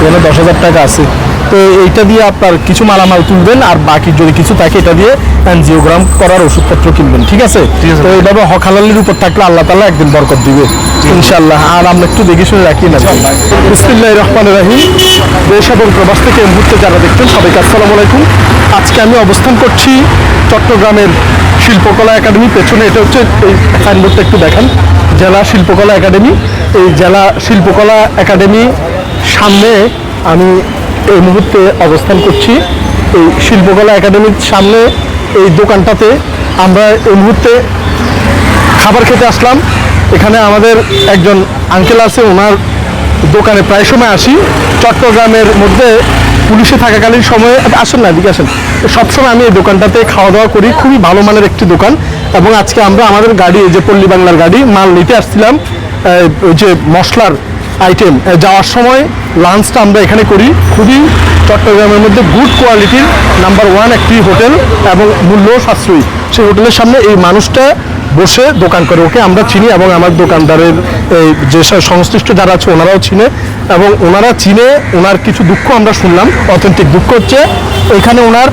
এখানে দশ হাজার টাকা আছে। তো এইটা দিয়ে আপনার কিছু মালামাল তুলবেন আর বাকি যদি কিছু থাকে এটা দিয়ে অ্যানজিওগ্রাম করার ওষুধপত্র কিনবেন ঠিক আছে? ঠিক আছে। তো এইভাবে হকালালির উপর থাকলে আল্লাহ তালা একদিন বরকত দিবে ইনশাল্লাহ আর আমরা একটু দেখে শুনে রাখি না। বিসমিল্লাহ রহমান রাহিম। দেশ এবং প্রবাস থেকে এই মুহূর্তে যারা দেখছেন সবাইকে আসসালামু আলাইকুম। আজকে আমি অবস্থান করছি চট্টগ্রামের শিল্পকলা একাডেমি পেছনে এটা হচ্ছে এই সাইনবোর্ডটা একটু দেখান। জেলা শিল্পকলা একাডেমি। এই জেলা শিল্পকলা একাডেমি সামনে আমি এই মুহূর্তে অবস্থান করছি। এই শিল্পকলা একাডেমির সামনে এই দোকানটাতে আমরা এই মুহূর্তে খাবার খেতে আসলাম। এখানে আমাদের একজন আঙ্কেল আছে, ওনার দোকানে প্রায় সময় আসি। চট্টগ্রামের মধ্যে পুলিশে থাকাকালীন সময়ে আসেন না, এদিকে আসেন। সবসময় আমি এই দোকানটাতে খাওয়া দাওয়া করি। খুবই ভালো মানের একটি দোকান। এবং আজকে আমরা আমাদের গাড়ি যে পল্লী বাংলার গাড়ি, মাল নিতে আসছিলাম। ওই যে মশলার আইটেম যাওয়ার সময় লাঞ্চটা আমরা এখানে করি। খুবই চট্টগ্রামের মধ্যে গুড কোয়ালিটির নাম্বার ওয়ান একটি হোটেল এবং মূল্য সাশ্রয়ী। সেই হোটেলের সামনে এই মানুষটা বসে দোকান করে। ওকে আমরা চিনি এবং আমার দোকানদারের এই যে সংশ্লিষ্ট যারা আছে ওনারাও চিনে এবং ওনারা চিনে ওনার কিছু দুঃখ আমরা শুনলাম। অথেন্টিক দুঃখ হচ্ছে এখানে ওনার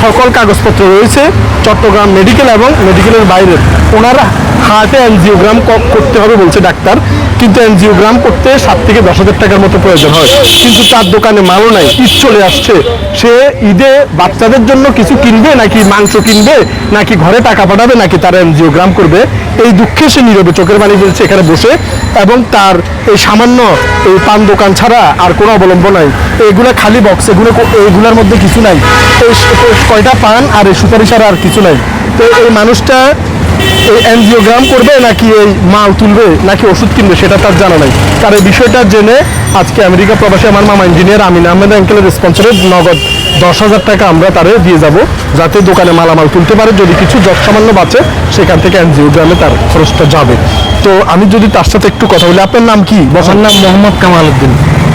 সকল কাগজপত্র রয়েছে, চট্টগ্রাম মেডিকেল এবং মেডিকেলের বাইরে। ওনারা হার্টে অ্যানজিওগ্রাম করতে হবে বলছে ডাক্তার। কিন্তু অ্যানজিওগ্রাম করতে সাত থেকে দশ হাজার টাকার মতো প্রয়োজন হয়। কিন্তু তার দোকানে মালও নাই, ঈদ চলে আসছে। সে ঈদে বাচ্চাদের জন্য কিছু কিনবে, নাকি মাংস কিনবে, নাকি ঘরে টাকা পাঠাবে, নাকি তার অ্যানজিওগ্রাম করবে? এই দুঃখে সে নীরবে চোখের পানি ফেলছে এখানে বসে এবং তার এই সামান্য এই পান দোকান ছাড়া আর কোনো অবলম্বন নাই। এগুলো খালি বক্স এগুলো এইগুলোর মধ্যে কিছু নাই। এই কয়টা পান আর এই সুপারি ছাড়া আর কিছু নাই। তো এই মানুষটা এনজিওগ্রাম করবে নাকি এই মাল তুলবে, নাকি ওষুধ কিনবে, সেটা তার জানা নাই। তার এই বিষয়টা জেনে আজকে আমেরিকা প্রবাসী আমার মামা ইঞ্জিনিয়ার আমিন আহমেদ আঙ্কেলের স্পন্সরে নগদ দশ হাজার টাকা আমরা তারে দিয়ে যাব, যাতে দোকানে মালামাল তুলতে পারে, যদি কিছু যত সামান্য বাঁচে, সেখান থেকে এনজিওগ্রামে তার খরচটা যাবে। তো আমি যদি তার সাথে একটু কথা বলি, আপনার নাম কি? বসার নাম মোহাম্মদ কামাল উদ্দিন।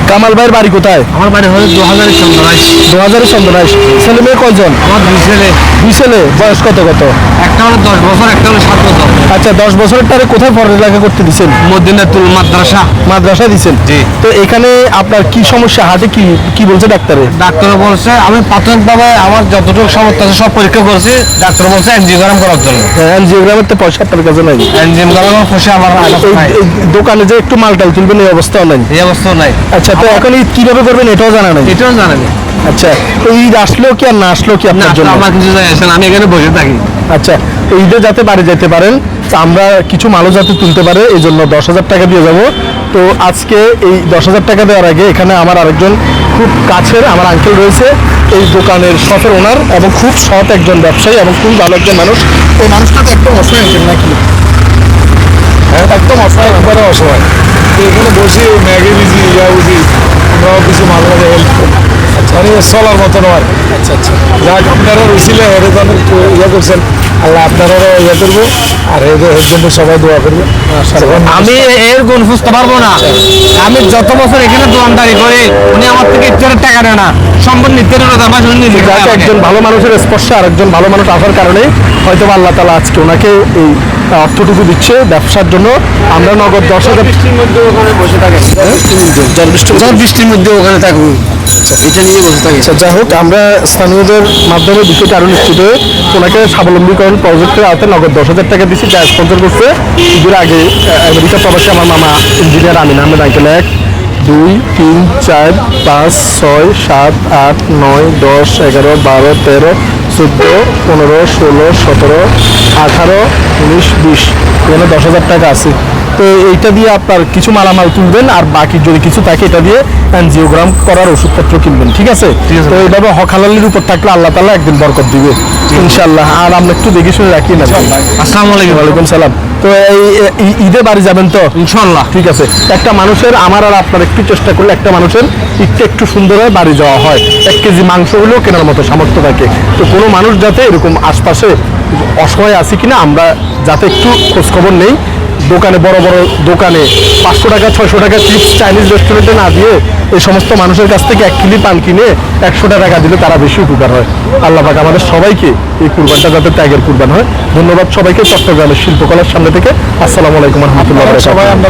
কামাল ভাইয়ের বাড়ি কোথায়? আমার বাড়ি হলো দু হাজারের চন্দ্রাইশ দু হাজারের চন্দ্রাইশ ছেলে মেয়ে কয়জন? আমার দুই ছেলে। দুই ছেলে। বয়স কত কত? একটা হলো দশ বছর একটা হলো সাত বছর। আচ্ছা দশ বছরের তারে কোথায় পড়ালেখা করতে দিচ্ছেন মদিনাতুল মাদ্রাসা। মাদ্রাসা দিছেন? জি। তো এখানে আপনার কি সমস্যা? হাটে কি কি বলছে ডাক্তারে? ডাক্তার বলছে আমি প্রাথমিকভাবে আমার যতটুকু সামর্থ্য আছে সব পরীক্ষা করছি। ডাক্তার বলছে এনজিওগ্রাম করার জন্য। এনজিওগ্রামের তো পয়সা আপনার কাছে নাই। এনজিওগ্রাম ফসে আমার দোকানে যে একটু মালটাল তুলবেন এই অবস্থাও নাই। এই অবস্থাও নাই। আচ্ছা তো এখন ঈদ কীভাবে করবেন এটাও জানা নাই। এটাও জানেনি আচ্ছা তো ঈদ আসলেও কি আর না আসলেও কি আপনার জন্য? আমার কিছু যায় আসে আমি এখানে বসে থাকি। আচ্ছা তো ঈদে যাতে বাড়ি যেতে পারেন তা আমরা কিছু মালও যাতে তুলতে পারে এই জন্য দশ হাজার টাকা দিয়ে যাব। তো আজকে এই দশ হাজার টাকা দেওয়ার আগে এখানে আমার আরেকজন খুব কাছের আমার আঙ্কেল রয়েছে। এই দোকানের শপের ওনার এবং খুব সৎ একজন ব্যবসায়ী এবং খুব ভালো একজন মানুষ। এই মানুষটা তো একদম অসহায় আঙ্কেল নাকি? হ্যাঁ একদম অসহায় একবারে অসহায়। এখানে বসে ম্যাগি বিজি ইয়া বুঝি আমরাও কিছু মাঝে মাঝে হেল্প করি মানে চলার মতো নয় আচ্ছা আচ্ছা। যাক আপনারা জন্য একটু ইয়ে করছেন। আল্লাহ আপনারাও ইয়ে করব আর এদের এর জন্য সবাই দোয়া করবে। আমি এর গুণ বুঝতে পারব না। আমি যত বছর এখানে দোকানদারি করি উনি আমার থেকে ইচ্ছার টাকা নেয় না। সম্পূর্ণ নিত্যের দাম শুনে একজন ভালো মানুষের স্পর্শে আরেকজন ভালো মানুষ আসার কারণে হয়তো আল্লাহ তালা আজকে ওনাকে এই অর্থটুকু দিচ্ছে ব্যবসার জন্য। আমরা নগদ দশ হাজার বৃষ্টির মধ্যে ওখানে বসে থাকে জল যখন বৃষ্টির মধ্যে। ওখানে থাকব এটা নিয়ে বসে থাকে আচ্ছা যাই হোক আমরা স্থানীয়দের মাধ্যমে বিষয়টা আরও নিশ্চিত হয়ে ওনাকে স্বাবলম্বীকরণ প্রজেক্টের আওতায় নগদ দশ হাজার টাকা দিচ্ছি। যা স্পন্সর করছে। ঈদের আগে আমেরিকা প্রবাসী আমার মামা ইঞ্জিনিয়ার আমিন আহমেদ আঙ্কেল এক দুই তিন চার পাঁচ ছয় সাত আট নয় দশ এগারো বারো তেরো চোদ্দ পনেরো ষোলো সতেরো আঠারো উনিশ বিশ এখানে দশ হাজার টাকা আছে। তো এইটা দিয়ে আপনার কিছু মালামাল কিনবেন আর বাকি যদি কিছু থাকে এটা দিয়ে অ্যানজিওগ্রাম করার ওষুধপত্র কিনবেন ঠিক আছে? ঠিক আছে। তো এইভাবে হকালালির উপর থাকলে আল্লাহ তালা একদিন বরকত দিবে ইনশাল্লাহ আর আমরা একটু দেখে শুনে রাখি না। আসসালামু আলাইকুম। ওয়ালাইকুম সালাম। তো এই ঈদে বাড়ি যাবেন তো? ইনশাল্লাহ ঠিক আছে। একটা মানুষের আমার আর আপনার একটু চেষ্টা করলে একটা মানুষের একটু একটু সুন্দর হয়ে বাড়ি যাওয়া হয়। এক কেজি মাংস হলেও কেনার মতো সামর্থ্য থাকে। তো কোনো মানুষ যাতে এরকম আশপাশে অসহায় আছে কিনা আমরা যাতে একটু খোঁজখবর নেই। দোকানে, বড় বড় দোকানে। পাঁচশো টাকা, ছয়শো টাকা চিপস চাইনিজ রেস্টুরেন্টে না দিয়ে এই সমস্ত মানুষের কাছ থেকে এক কিলি পান কিনে একশো টাকা দিলে তারা বেশি উপকার হয়। আল্লাহ পাক আমাদের সবাইকে এই কুরবানটা যাতে ত্যাগের কুরবান হয়। ধন্যবাদ সবাইকে চট্টগ্রামের শিল্পকলার সামনে থেকে। আসসালামু আলাইকুম রহমতুল্লাহ সবাই আমরা